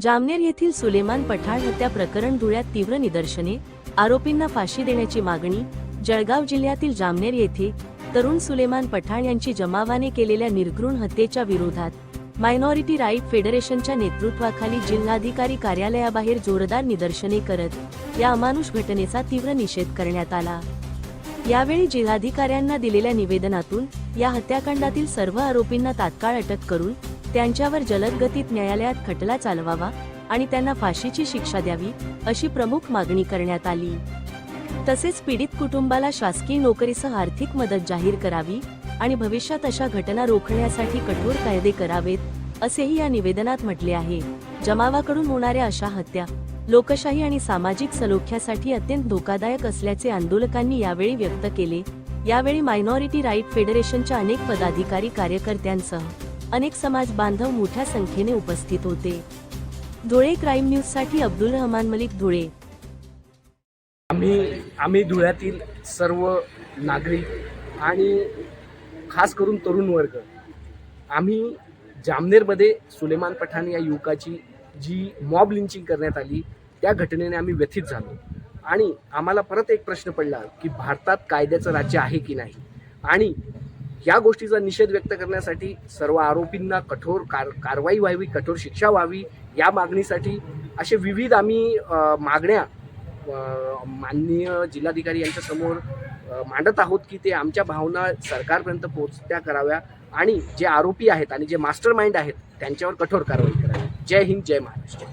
जामनेर येथील सुलेमान पठाण हत्या प्रकरण धुळ्यात तीव्र निदर्शने आरोपींना फाशी देण्याची मागणी जळगाव जिल्ह्यातील जामनेर येथे तरुण सुलेमान पठाण यांची जमावाने केलेल्या निर्घृण हत्येच्या विरोधात मायनॉरिटी राईट फेडरेशनच्या नेतृत्वाखाली जिल्हाधिकारी कार्यालयाबाहेर जोरदार निदर्शने करत या अमानुष घटनेचा तीव्र निषेध करण्यात आला. यावेळी जिल्हाधिकाऱ्यांना दिलेल्या निवेदनातून या हत्याकांडातील सर्व आरोपींना तात्काळ अटक करून त्यांच्यावर जलद गतीत न्यायालयात खटला चालवावा आणि त्यांना फाशीची शिक्षा द्यावी अशी प्रमुख मागणी करण्यात आली. तसेच पीडित कुटुंबाला शासकीय नोकरीसह आर्थिक मदत जाहीर करावी आणि भविष्यात अशा घटना रोखण्यासाठी कठोर कायदे करावेत असेही या निवेदनात म्हटले आहे. जमावाकडून होणाऱ्या अशा हत्या लोकशाही आणि सामाजिक सलोख्यासाठी अत्यंत धोकादायक असल्याचे आंदोलकांनी यावेळी व्यक्त केले. यावेळी मायनॉरिटी राईट फेडरेशनच्या अनेक पदाधिकारी कार्यकर्त्यांसह अनेक समाज बांधव मोठ्या संख्येने उपस्थित होते. धुळे क्राईम न्यूजसाठी अब्दुल रहमान मलिक धुळे. आम्ही आम्ही धुळ्यातील सर्व नागरिक आणि खास करून तरुण वर्ग आम्ही जामनेरमध्ये सुलेमान पठाण या युवकाची जी मॉब लिंचिंग करण्यात आली त्या घटनेने आम्ही व्यथित झालो. आणि आम्हाला परत एक प्रश्न पडला की भारतात कायद्याचं राज्य आहे की नाही? आणि या गोष्टीचा निषेध व्यक्त करण्यासाठी सर्व आरोपींना कठोर कार कारवाई व्हावी कठोर शिक्षा व्हावी या मागणीसाठी असे विविध आम्ही मागण्या माननीय जिल्हाधिकारी यांच्यासमोर मांडत आहोत की ते आमच्या भावना सरकारपर्यंत पोहोचत्या कराव्या आणि जे आरोपी आहेत आणि जे मास्टर माइंड आहेत त्यांच्यावर कठोर कारवाई करावी. जय हिंद जय महाराष्ट्र.